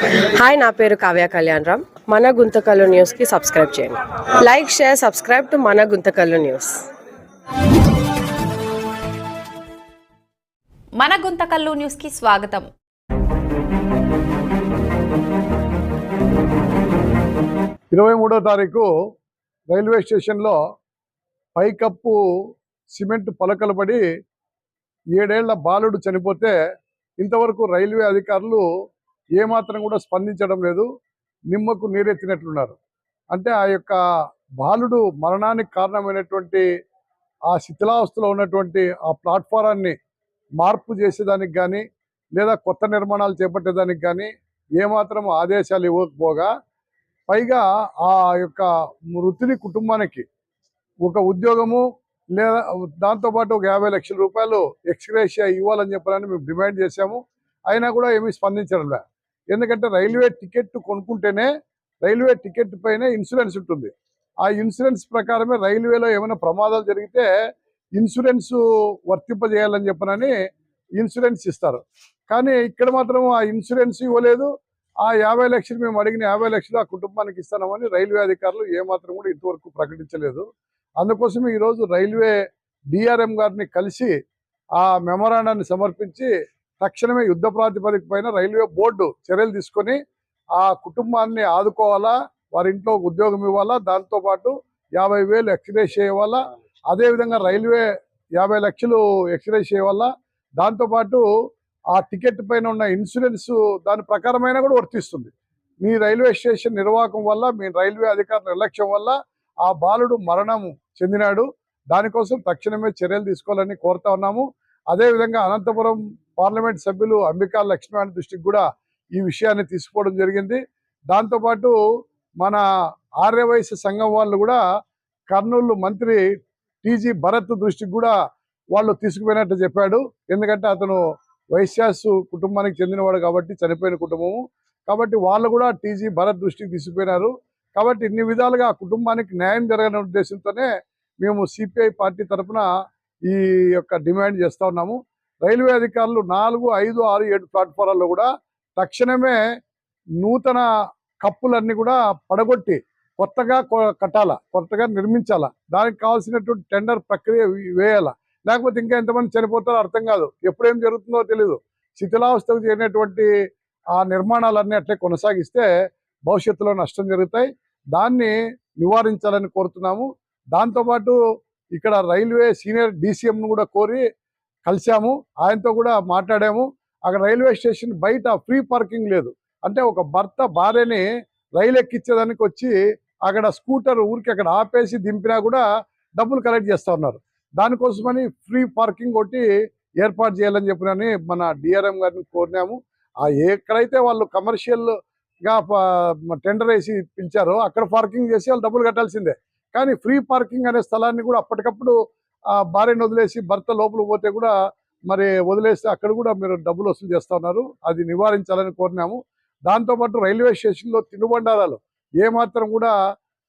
Hi నా పేరు కావ్య కళ్యాణ్ రామ్. మన గుంతకల్లు న్యూస్కి సబ్స్క్రైబ్ చేయండి. లైక్ షేర్ సబ్స్క్రైబ్ టు మన గుంతకల్లు న్యూస్ మన గుంతకల్లు న్యూస్కి స్వాగతం. ఇరవై మూడో తారీఖు రైల్వే స్టేషన్లో పైకప్పు సిమెంట్ పలకలు పడి ఏడేళ్ళ బాలుడు చనిపోతే ఇంతవరకు రైల్వే అధికారులు ఏమాత్రం కూడా స్పందించడం లేదు. నిమ్మకు నీరెత్తినట్లున్నారు. అంటే ఆ యొక్క బాలుడు మరణానికి కారణమైనటువంటి ఆ శిథిలావస్థలో ఉన్నటువంటి ఆ ప్లాట్ఫారాన్ని మార్పు చేసేదానికి కానీ లేదా కొత్త నిర్మాణాలు చేపట్టేదానికి కానీ ఏమాత్రం ఆదేశాలు ఇవ్వకపోగా పైగా ఆ యొక్క మృతుని కుటుంబానికి ఒక ఉద్యోగము లేదా దాంతోపాటు ఒక యాభై లక్షల రూపాయలు ఎక్స్గ్రేషియా ఇవ్వాలని చెప్పాలని మేము డిమాండ్ చేశాము. అయినా కూడా ఏమీ స్పందించడం ఎందుకంటే రైల్వే టికెట్ కొనుక్కుంటేనే రైల్వే టికెట్ పైన ఇన్సూరెన్స్ ఉంటుంది. ఆ ఇన్సూరెన్స్ ప్రకారమే రైల్వేలో ఏమైనా ప్రమాదాలు జరిగితే ఇన్సూరెన్స్ వర్తింపజేయాలని చెప్పనని ఇన్సూరెన్స్ ఇస్తారు. కానీ ఇక్కడ మాత్రం ఆ ఇన్సూరెన్స్ ఇవ్వలేదు. ఆ యాభై లక్షలు మేము అడిగిన యాభై లక్షలు ఆ కుటుంబానికి ఇస్తామని రైల్వే అధికారులు ఏమాత్రం కూడా ఇంతవరకు ప్రకటించలేదు. అందుకోసం ఈరోజు రైల్వే డిఆర్ఎం గారిని కలిసి ఆ మెమరాండాన్ని సమర్పించి తక్షణమే యుద్ధ ప్రాతిపదిక పైన రైల్వే బోర్డు చర్యలు తీసుకొని ఆ కుటుంబాన్ని ఆదుకోవాలా వారి ఇంట్లో ఉద్యోగం ఇవ్వాలా దాంతోపాటు యాభై వేలు ఎక్స్రేస్ చేయవాలా అదేవిధంగా రైల్వే యాభై లక్షలు ఎక్స్రేస్ చేయవాలా దాంతోపాటు ఆ టికెట్ పైన ఉన్న ఇన్సూరెన్స్ దాని ప్రకారమైన కూడా వర్తిస్తుంది. మీ రైల్వే స్టేషన్ నిర్వాహకం వల్ల మీ రైల్వే అధికార నిర్లక్ష్యం వల్ల ఆ బాలుడు మరణం చెందినాడు. దానికోసం తక్షణమే చర్యలు తీసుకోవాలని కోరుతా ఉన్నాము. అదేవిధంగా అనంతపురం పార్లమెంట్ సభ్యులు అంబికా లక్ష్మణ్ దృష్టికి కూడా ఈ విషయాన్ని తీసుకోవడం జరిగింది. దాంతోపాటు మన ఆర్యవైశ్య సంఘం వాళ్ళు కూడా కర్నూలు మంత్రి టీజీ భరత్ దృష్టికి కూడా వాళ్ళు తీసుకుపోయినట్టు చెప్పాడు. ఎందుకంటే అతను వైశ్యాసు కుటుంబానికి చెందినవాడు కాబట్టి చనిపోయిన కుటుంబము. కాబట్టి వాళ్ళు కూడా టీజీ భరత్ దృష్టికి తీసుకుపోయినారు. కాబట్టి ఇన్ని విధాలుగా కుటుంబానికి న్యాయం జరగని ఉద్దేశంతోనే మేము సిపిఐ పార్టీ తరఫున ఈ యొక్క డిమాండ్ చేస్తూ ఉన్నాము. రైల్వే అధికారులు నాలుగు ఐదు ఆరు ఏడు ప్లాట్ఫారాల్లో కూడా తక్షణమే నూతన కప్పులన్నీ కూడా పడగొట్టి కొత్తగా కట్టాలా కొత్తగా నిర్మించాలా. దానికి కావాల్సినటువంటి టెండర్ ప్రక్రియ వేయాలా. లేకపోతే ఇంకా ఎంతమంది చనిపోతారో అర్థం కాదు. ఎప్పుడేం జరుగుతుందో తెలీదు. శిథిలావస్థకు చేరినటువంటి ఆ నిర్మాణాలన్నీ అట్లే కొనసాగిస్తే భవిష్యత్తులో నష్టం జరుగుతాయి. దాన్ని నివారించాలని కోరుతున్నాము. దాంతోపాటు ఇక్కడ రైల్వే సీనియర్ డీసీఎంను కూడా కోరి కలిశాము ఆయనతో కూడా మాట్లాడాము. అక్కడ రైల్వే స్టేషన్ బయట ఫ్రీ పార్కింగ్ లేదు. అంటే ఒక భర్త భార్యని రైలు ఎక్కించేదానికి వచ్చి అక్కడ స్కూటర్ ఊరికి అక్కడ ఆపేసి దింపినా కూడా డబ్బులు కలెక్ట్ చేస్తా ఉన్నారు. దానికోసమని ఫ్రీ పార్కింగ్ ఒకటి ఏర్పాటు చేయాలని చెప్పినని మన డిఆర్ఎం గారిని కోరినాము. ఆ ఎక్కడైతే వాళ్ళు కమర్షియల్గా టెండర్ వేసి పిలిచారో అక్కడ పార్కింగ్ చేసి వాళ్ళు డబ్బులు కట్టాల్సిందే. కానీ ఫ్రీ పార్కింగ్ అనే స్థలాన్ని కూడా అప్పటికప్పుడు ఆ భార్యను వదిలేసి భర్త లోపల పోతే కూడా మరి వదిలేస్తే అక్కడ కూడా మీరు డబ్బులు వసూలు చేస్తా ఉన్నారు. అది నివారించాలని కోరినాము. దాంతోపాటు రైల్వే స్టేషన్లో తినుబండారాలు ఏమాత్రం కూడా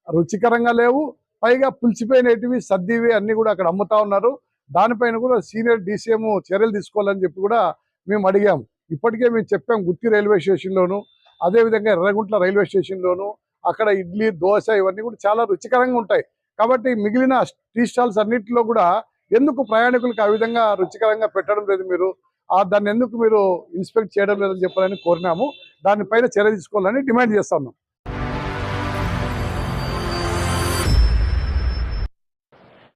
రుచికరంగా లేవు. పైగా పులిచిపోయినటివి సర్దివి అన్నీ కూడా అక్కడ అమ్ముతా ఉన్నారు. దానిపైన కూడా సీనియర్ డీసీఎం చర్యలు తీసుకోవాలని చెప్పి కూడా మేము అడిగాము. ఇప్పటికే మేము చెప్పాము గుత్తి రైల్వే స్టేషన్లోను అదేవిధంగా ఎర్రగుంట్ల రైల్వే స్టేషన్లోను అక్కడ ఇడ్లీ దోశ ఇవన్నీ కూడా చాలా రుచికరంగా ఉంటాయి. కాబట్టి మిగిలిన టీ స్టాల్స్ అన్నింటిలో కూడా ఎందుకు ప్రయాణికులకు ఆ విధంగా రుచికరంగా పెట్టడం లేదు మీరు? ఆ దాన్ని ఎందుకు మీరు ఇన్స్పెక్ట్ చేయడం లేదని చెప్పాలని కోరినాము. దానిపైన చర్య తీసుకోవాలని డిమాండ్ చేస్తా ఉన్నాం.